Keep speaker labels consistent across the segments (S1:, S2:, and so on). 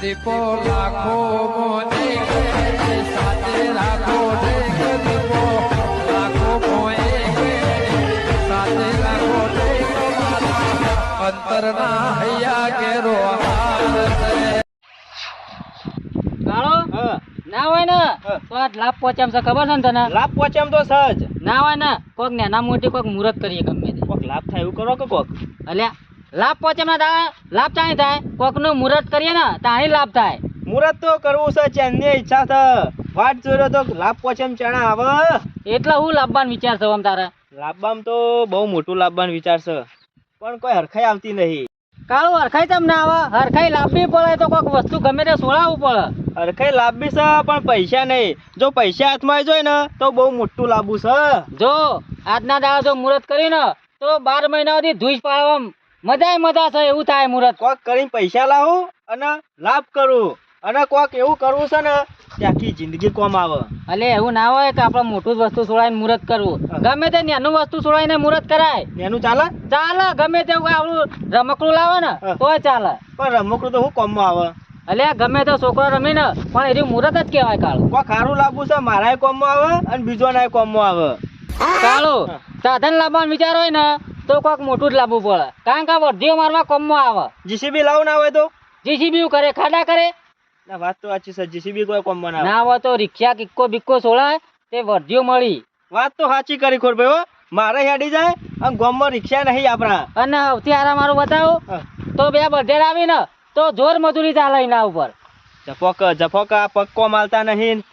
S1: દીપો લાખો મોને સાથે રાખો દીપો લાખો મોએ સાથે રાખો અંતરના હૈયા કેરો
S2: ના હોય ને? તો લાભ પહોંચામ છે ખબર છે ને તને?
S3: લાભ પહોંચે તો સહજ
S2: ના હોય ને? કોક નાના મોટી કોક મુહૂર્ત કરીએ ગમે તે.
S3: કોક લાભ થાય એવું કરો કે કોક?
S2: અલ્યા લાભ પહોંચે ના દાડા લાભ ચાણી થાય? કોકનું મુહૂર્ત કરીએ ને તાણી લાભ થાય.
S3: મુહૂર્ત તો કરવું છે ચેનની ઈચ્છા છે. વાટ જોયો તો લાભ પહોંચે ચણા આવે.
S2: એટલે હું લાભવાન વિચાર છે આમ તારે?
S3: લાભવામ તો બહુ મોટું લાભબાન વિચાર છે. પણ કોઈ હરખાઈ આવતી નહીં.
S2: કાળું હરખાઈ તમને ના આવે? હરખાઈ લાભવી પડે તો કોક વસ્તુ ગમે તે સોળાવવું પડે.
S3: હરખાઈ લાભવી છે પણ પૈસા નહીં. જો પૈસા હાથમાં આવી જાય ને તો બહુ મોટું લાભું છે.
S2: જો આજના દાડા જો મુહૂર્ત કરીને ને તો બાર મહિના સુધી ધૂજ પાડવામાં મજા મજા છે એવું થાય મુરત.
S3: કોક કરીને પૈસા લાવું અને લાભ કરું. અને કોક એવું કરવું છે ને કે આખી જિંદગી કોમ આવે.
S2: અલે એવું ના હોય કે આપણે મોટું વસ્તુ છોડાઈને મુરત કરવું. ગમે તે નાનું વસ્તુ છોડાઈને મુરત કરાય.
S3: એનું ચાલે?
S2: ચાલે ગમે તે આપણું રમકડું લાવે ને તો ચાલે.
S3: પણ રમકડું તો શું કોમમાં આવે?
S2: અલે ગમે તો છોકરો રમે ને પણ એની મુરત જ કહેવાય કાળું.
S3: કોક સારું લાભું છે મારાય કોમમાં આવે અને બીજો નાય કોમમાં આવે.
S2: કાળું સાધન લાવવાનો વિચાર હોય ને તો કોઈક મોટું જ લાવવું પડે. કારણ કે વર્ધીઓ મારવા કોમમાં આવે.
S3: જીસીબી લાવ ના હોય તો?
S2: જીસીબી કરે? ખાડા કરે?
S3: ના વાત તો સાચી સર જીસીબી કોઈ કોમમાં ના
S2: ના હોય તો રિક્ષા કિક્કો બિક્કો સોળાય તે વર્ધીઓ મળી.
S3: વાત તો સાચી કરી ખોર ભાઈ મારે હેડી જાય અને ગામમાં રિક્ષા નહીં આપણા.
S2: અને સૌથી આરામ મારું બતાવો. તો બે બધેર આવી ને તો જોર મજૂરી ચાલે એના ઉપર.
S3: જફોક જફોક આ પક્કો માલતા નહીં.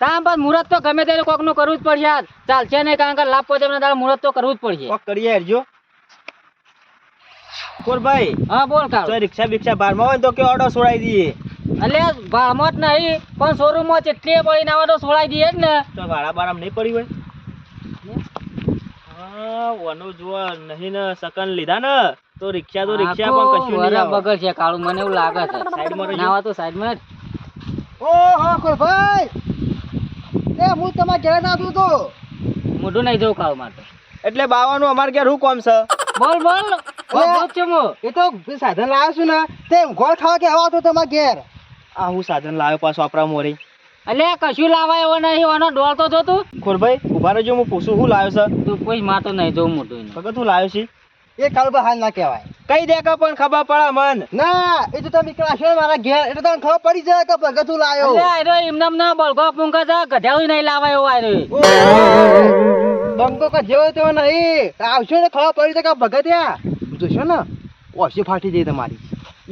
S2: તામ પર મુહૂર્ત તો ગમે તેને કોકનું કરવું જ પડશે. યાર ચાલશે નહીં કારણ કે લાભ પહોંચે મુરત મુહૂર્ત તો કરવું જ પડશે.
S3: કોક કરીએ હેરજો ખોર ભાઈ.
S2: હા બોલ કાળો
S3: રિક્ષા બિક્ષા બારમાં હોય ને તો કે ઓર્ડર છોડાઈ દઈએ?
S2: એટલે ભાડમાં જ નહીં પણ શોરૂમ ચેટલી પડી ના હોય તો દઈએ જ ને.
S3: તો ભાડા બારામ નહીં પડી હોય? હા? વનું નહીં ને સકન લીધા ને તો રિક્ષા તો રિક્ષા પણ કશું નહીં
S2: વરા છે કાળું મને એવું લાગે છે.
S3: સાઈડમાં.
S2: તો સાઈડમાં
S4: એ હું તમારે ઘરે ના તો.
S2: મોઢું નહીં જવું કાળું માટે
S3: એટલે બાવાનું અમારે ઘેર શું કોમ છે?
S2: બોલ બોલ.
S4: એ તો સાધન લાવ્યો છું ને તે ગોળ ખાવા કે આવો તો તમારા ઘેર?
S3: આ હું સાધન લાવ્યો પાછો આપણા મોરી.
S2: અલે કશું લાવાય એવો નહીં ઓનો ડોળ તો જો તું.
S3: ખોરભાઈ ઊભા રહેજો હું પૂછું હું લાવ્યો છે?
S2: તું કોઈ માં તો નહીં જોઉં મોટું
S3: ફક્ત હું લાવ્યો છે.
S4: એ કાળુબા હાલ ના કહેવાય.
S3: કઈ દે કે પણ ખબર પડે મન?
S4: ના એ તો તમે ક્લાસ મારા ઘેર એટલે તમને ખબર પડી જાય કે ભગત હું લાવ્યો
S2: એટલે આયરો એમનેમ ના બળગો પૂંકા જા ગધેડું નહીં લાવાય એવો આયરો.
S4: બંકો કે જેવો તેવો નહીં. આવશો ને ખબર પડી જાય કે ભગત યા. જોશો ને ઓછી ફાટી જાય તમારી.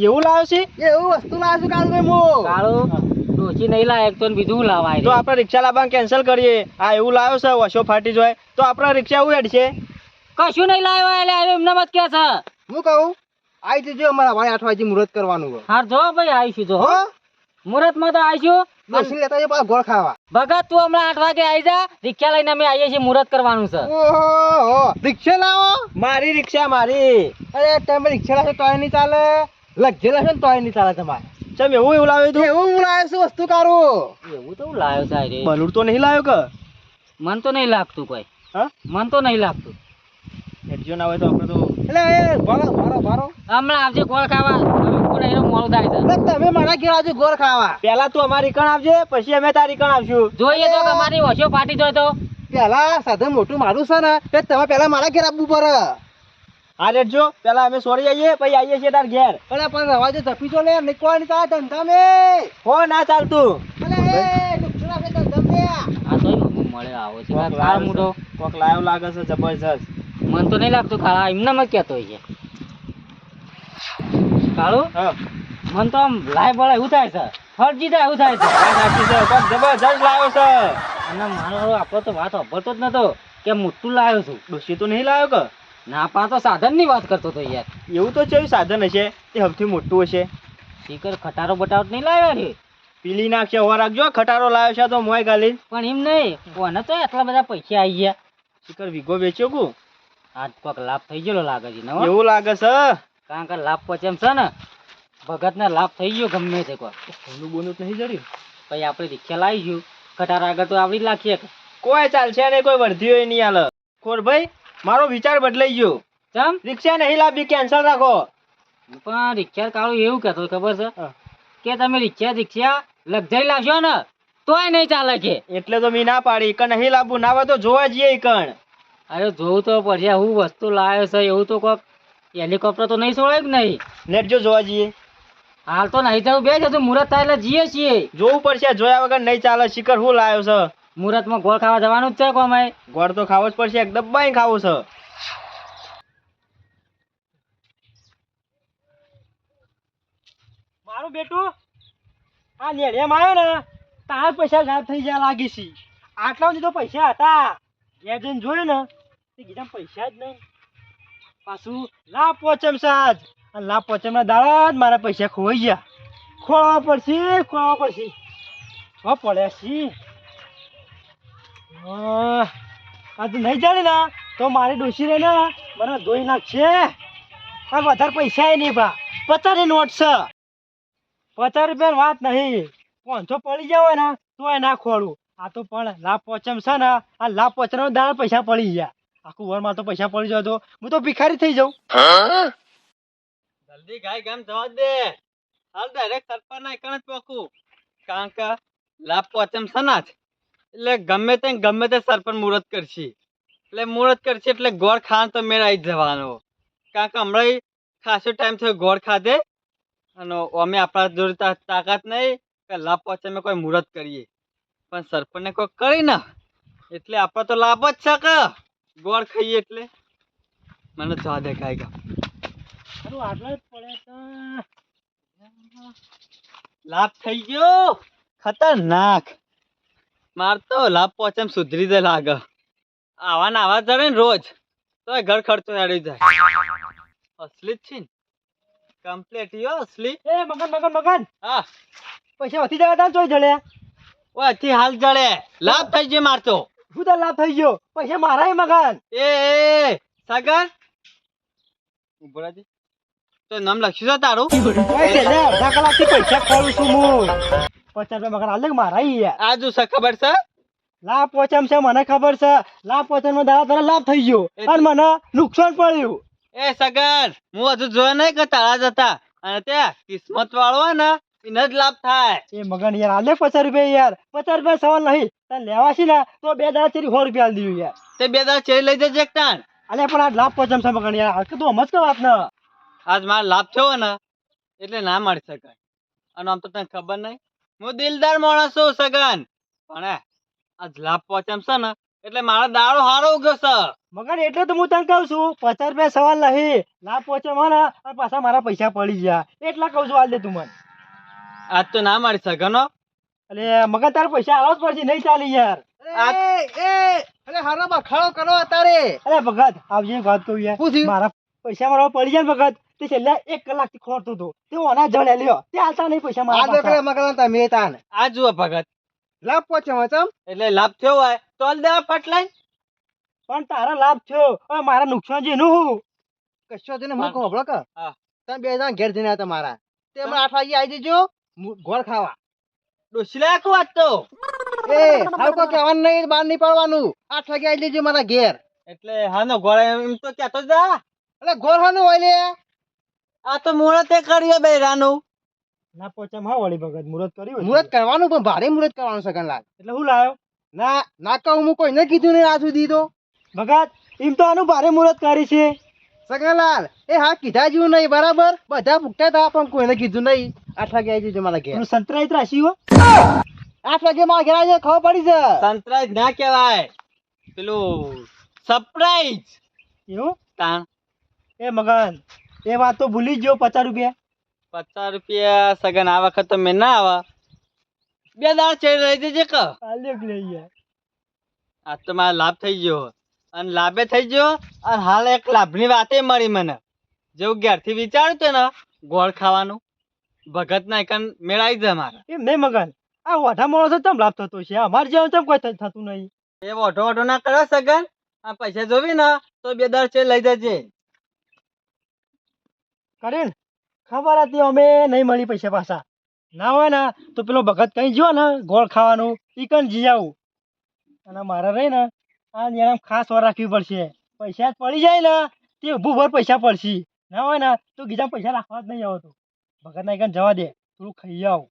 S3: એવું લાવ્યો છે?
S4: એવું વસ્તુ લાવ્યો છું કાળુભાઈ હું.
S2: કાળું? ડોશી નહીં લાવે તો બીજું લાવાય
S3: તો આપણે રિક્ષા લાવવાનું કેન્સલ કરીએ. આ એવું લાવ્યો છે ઓછો ફાટી જાય. તો આપણે રિક્ષા એવું હેડશે
S2: કશું નહીં લાવ્યો એટલે આવ્યો એમનેમ મત કે છે.
S4: હું કહું? આવી જજો અમારા ભાઈ આઠ વાગે મુહૂર્ત કરવાનું હા
S2: હાર જો ભાઈ આવીશું જો
S4: હો.
S2: મુહૂર્ત તો આવીશું.
S4: મશીન લેતા જજો પાછા ગોળ ખાવા.
S2: ભગત તું હમણાં આઠ વાગે આવી જા રિક્ષા લઈને અમે આવીએ છીએ મુહૂર્ત કરવાનું છે.
S4: ઓહો રિક્ષા લાવો.
S3: મારી રિક્ષા મારી.
S4: અરે તમે રિક્ષા લાવશો તોય નહીં ચાલે. લગજે લાવશો ને તોય નહીં ચાલે તમારે.
S3: ચમ એવું એવું લાવ્યું તું?
S4: એવું હું લાવ્યો છું વસ્તુ કારું.
S2: એવું તો હું લાવ્યો
S3: સાહેબ. તો નહીં લાવ્યો કે?
S2: મન તો નહીં લાગતું કોઈ.
S3: હા?
S2: મન તો નહીં લાગતું.
S3: હેડજો ના હોય તો આપણે તો
S4: એટલે એ ભારો ભારો ભારો
S2: હમણાં આવજે ગોળ ખાવા. હવે એનો મોડું થાય છે?
S4: તમે મારા ઘેર આવજો ગોળ ખાવા.
S3: પેલા તું અમારી કણ આવજે પછી અમે તારી કણ આવશું.
S2: જોઈએ તો અમારી ઓછો પાટી જાય તો.
S4: પેલા સાધન મોટું મારું છે ને તે તમે પેલા મારા ઘેર આવવું પડે.
S3: હા રેડજો. પેલા અમે સોરી આવીએ પછી આવીએ છીએ તાર ઘેર.
S4: અરે પણ રવા જો તપી જો લે નીકળવાની નહીં ધંધા મે.
S3: હો ના ચાલતું.
S2: મળે આવો છે.
S3: કોક લાવ્યો લાગે છે જબરજસ્ત.
S2: મન તો નહીં લાગતું કાળા એમને જ કહેતો હોય છે. કાળું
S3: હા.
S2: મન તો આમ લાય બળે એવું થાય છે. ફરજી થાય એવું થાય છે.
S3: છે જબરજસ્ત લાવ્યો છે.
S2: અને મારો આપણો તો વાત સાંભળતો જ નતો કે મોટું લાવ્યો છું.
S3: ડોસી તો નહીં લાવ્યો કે?
S2: ના પા તો સાધનની વાત કરતો તો યાર.
S3: એવું તો છે સાધન હશે? તે સૌથી મોટું હશે.
S2: શીકર ખટારો બટાવટ નહીં લાવ્યા રે
S3: પીલી નાખશે હોવા રાખજો. ખટારો લાવ્યો છે તો મોય ગાલી.
S2: પણ એમ નહીં કોને તો એટલા બધા પૈસા આવી ગયા?
S3: શિખર વીઘો વેચ્યો કુ?
S2: આજ કોક લાભ થઈ ગયેલો લાગે છે નવો
S3: એવું લાગે છે?
S2: કારણ કે લાભ પછી એમ છે ને ભગત ને લાભ થઈ ગયો ગમે તે કોઈ
S3: સોનું બોનું નહીં જડ્યું
S2: પછી આપણે રિક્ષા લાવીશું ખટારા આગળ તો આવડી લાખીએ
S3: કોઈ ચાલશે ને કોઈ વર્ધી હોય નહીં હાલ. ખોર ભાઈ મારો વિચાર બદલાઈ ગયો.
S2: ચમ?
S3: રિક્ષા નહીં લાભી કેન્સલ રાખો.
S2: પણ રિક્ષા કાળું એવું કહેતો ખબર છે? કે તમે રિક્ષા રિક્ષા લગઝરી લાવશો ને તોય નહીં ચાલે કે.
S5: એટલે તો મેં ના પાડી કણ નહીં લાવવું ના હોય તો જોવા જઈએ ઈકણ.
S2: અરે જોવું તો પડશે હું વસ્તુ લાવ્યો છે એવું તો કોક હેલિકોપ્ટર તો નહીં છોડે કે નહીં?
S5: નેટ જો જોવા જઈએ.
S2: હાલ તો નહીં જવું બે જતું મુહૂર્ત થાય એટલે જઈએ છીએ.
S5: જોવું પડશે જોયા વગર નહીં ચાલે શિખર હું લાવ્યો છે?
S2: મુહૂર્તમાં ગોળ ખાવા જવાનું જ છે કોમે
S5: ગોળ તો ખાવો જ પડશે એક દબાઈ ખાવું છે. મારું બેટું આ નેડિયામાં આવ્યો ને તાર પૈસા ગાયબ થઈ ગયા લાગી છે. આટલા સુધી તો પૈસા હતા. ઘેર જોયું ને તે પૈસા જ નહીં. પાછું લાભ પોચમ સાજ. લાભ પોચમના દાડા જ મારા પૈસા ખોવાઈ ગયા. ખોવા પડશે ખોવા પડશે. ખો પડ્યા છી. આ તું નહીં જાણે ના. તો મારી ડોસી રે ને, મને ધોઈ નાખશે. આ વધારે પૈસા નહીં ભા. પચાસ નોટ છે. પચાસ રૂપિયાની વાત નહીં. પાંચસો પડી જાય ને તોય ના ખોડું આ તો પણ લાભ પોચમ છે ને, આ લાભ પોચમ દાળ પૈસા પડી ગયા. આખું વરમાં તો પૈસા પડી જાય તો હું તો ભિખારી થઈ જાઉં.
S6: જલ્દી ગાય ગામ જવા દે. હાલ ડાયરેક્ટ સરપંચ ના એકણ જ પોકું. કારણ કે લાભ પોચમ સના એટલે ગમે તે ગમે તે સરપંચ મુહૂર્ત કરશે. એટલે મુહૂર્ત કરશે એટલે ગોળ ખાન તો મેળ આવી જવાનો. કારણ કે હમણાં ખાસો ટાઈમ થયો ગોળ ખાધે. અને અમે આપણા જોડે તાકાત નહીં કે લાભ પોચમે કોઈ મુહૂર્ત કરીએ. પણ સરપંચને કોઈ કરી ના. એટલે આપણે તો લાભ જ છે કે. ગોળ ખાઈએ એટલે? મને ચા
S5: દેખાય આટલા જ પડે
S6: લાભ થઈ ગયો? ખતરનાક. માર તો લાભ પહોંચે સુધરી જાય લાગે. આવા ને આવા ને રોજ. તો ઘર ખર્ચો એડી જાય. અસલી જ છે ને. કમ્પ્લેટ યો અસલી.
S5: એ મગન મગન મગન.
S6: હા.
S5: પૈસા વધી જવા તા જોઈ જડે.
S6: ઓથી હાલ જડે. લાભ થઈ ગયો માર તો
S5: શું લાભ થઈ ગયો. પૈસા મારા મગન.
S6: એ સાગર. તો નામ લખ્યું છે તારું?
S5: અડધા કલાકથી પૈસા ખોલું છું હું. પચાસ રૂપિયા મગન આલે મારા યાર
S6: આ જો ખબર છે?
S5: લાભ પોચમ છે મને ખબર છે. લાભ પોચમમાં દાડા તારા લાભ થઈ ગયો. અને મને નુકસાન પડ્યું.
S6: એ સગર હું હજુ જોયો નહીં કે તારા જતા. અને ત્યાં કિસ્મત વાળો ને જ લાભ થાય.
S5: એ મગન યાર આલે પચાસ રૂપિયા યાર. પચાસ રૂપિયા સવાલ નહીં. તારે લેવા છે ને તો બે દાડા ચેરી સો રૂપિયા આલી દીધું યાર.
S6: તે બે દાડા ચેરી લઈ જજે એક ટાણ.
S5: અલે પણ આ લાભ પોચમ છે મગન યાર. હાલ તો કે વાત ને.
S6: આજ મારો લાભ થયો ને એટલે ના મળી શકાય. અને આમ તો તને ખબર નહીં. હું દિલદાર માણસ છું સગન. પણ આજ લાભ પહોંચમ છે ને એટલે મારો દાડો હારો ઉગ્યો છે.
S5: મગન એટલે તો હું તને કહું છું પચાસ રૂપિયા સવાલ નહીં. લાભ પહોંચે મને પાછા મારા પૈસા પડી ગયા. એટલા કહું છું હાલ દે તું મને.
S6: આજ તો ના મારી શકે નો
S5: અલે મગન તારે પૈસા આલવા જ પડશે નહીં ચાલી યાર.
S4: એ એ હારો બખાડો કરો અત્યારે.
S5: અરે ભગત આવજે વાત કહું યાર. મારા પૈસા મારા પડી જાય ભગત તે છેલ્લા એક કલાકથી ખોરતો હતો. તે ઓના જડે લ્યો. તે હાલતા નહીં પૈસા મારા
S4: આ દેખડે મગન તમે તાન.
S6: આ જુઓ ભગત.
S4: લાભ પહોંચે મચમ
S6: એટલે લાભ થયો હોય તો દેવા
S5: પણ તારા લાભ થયો. હવે મારા નુકસાન છે એનું હું
S4: કશો તેને હું કહું
S6: હા.
S4: તમે બે જણા ઘેર જઈને આવ્યા મારા તે હમણાં આઠ વાગે આવી જજો. ગોળ ખાવા.
S6: ડોસી કો વાત તો
S4: એ હાલ કોઈ કહેવાનું નહીં બહાર નહીં પાડવાનું આઠ વાગે આવી જજો મારા ઘેર.
S6: એટલે હાનો ગોળ એમ તો કહેતો જા
S4: એટલે ગોળ હાનું હોય લે.
S6: આ તો મુહૂર્તે કર્યો બે રાનું
S5: ના પોચમ હા વળી ભગત મુહૂર્ત કર્યું
S4: મુહૂર્ત કરવાનું પણ ભારે મુહૂર્ત કરવાનું સગન લાલ
S5: એટલે હું લાયો?
S4: ના ના કહું હું કોઈને કીધું નહીં આ સુધી તો.
S5: ભગત એમ તો આનું ભારે મુહૂર્ત કરી છે.
S4: સગનલાલ એ હા કીધા જેવું નહીં બરાબર? બધા ભૂખતા હતા પણ કોઈને કીધું નહીં. આઠ વાગે આવી જજો મારા ઘેર.
S5: એનું સંતરાઈત રાશિ હો.
S4: આઠ વાગે મારા ઘેર આવી ખબર પડી છે?
S6: સંતરાજ ના કહેવાય. પેલું સરપ્રાઈઝ
S5: એવું?
S6: તાણ.
S5: એ મગન એ વાત તો ભૂલી જ ગયો પચાસ રૂપિયા.
S6: પચાસ રૂપિયા સગન આ વખત તો મેં ના આવા. બે દાળ ચડી રહી જે ક.
S5: લઈ ગયા.
S6: આ તો મારો લાભ થઈ ગયો. અને લાભે થઈ ગયો અને હાલ એક લાભની વાતે મળી મને. જેવું ઘેરથી વિચાર્યું હતું ને ગોળ ખાવાનું. ભગત ના એકન મેળાઈ જાય મારે
S5: એમ નહીં મગન? આ ઓઢા માણસો તમ લાભ થતો છે? અમારે જેવું તમ કોઈ થતું નહીં?
S6: એ ઓઢો ઓઢો ના કરો સગન. આ પૈસા જોવી ને તો બે દર છે લઈ જજે.
S5: કરેણ ખબર હતી અમે નહીં મળી પૈસા પાછા. ના હોય ને તો પેલો ભગત કઈ ગયો ને ગોળ ખાવાનું ચિકન જી આવું. અને મારે રહી ને આ એને ખાસ વાર રાખવી પડશે. પૈસા પડી જાય ને તે ઊભું ભર પૈસા પડશે. ના હોય ને તો બીજા પૈસા રાખવા જ નહીં આવતો. ભગત ના કણ જવા દે. થોડું ખાઈ આવું.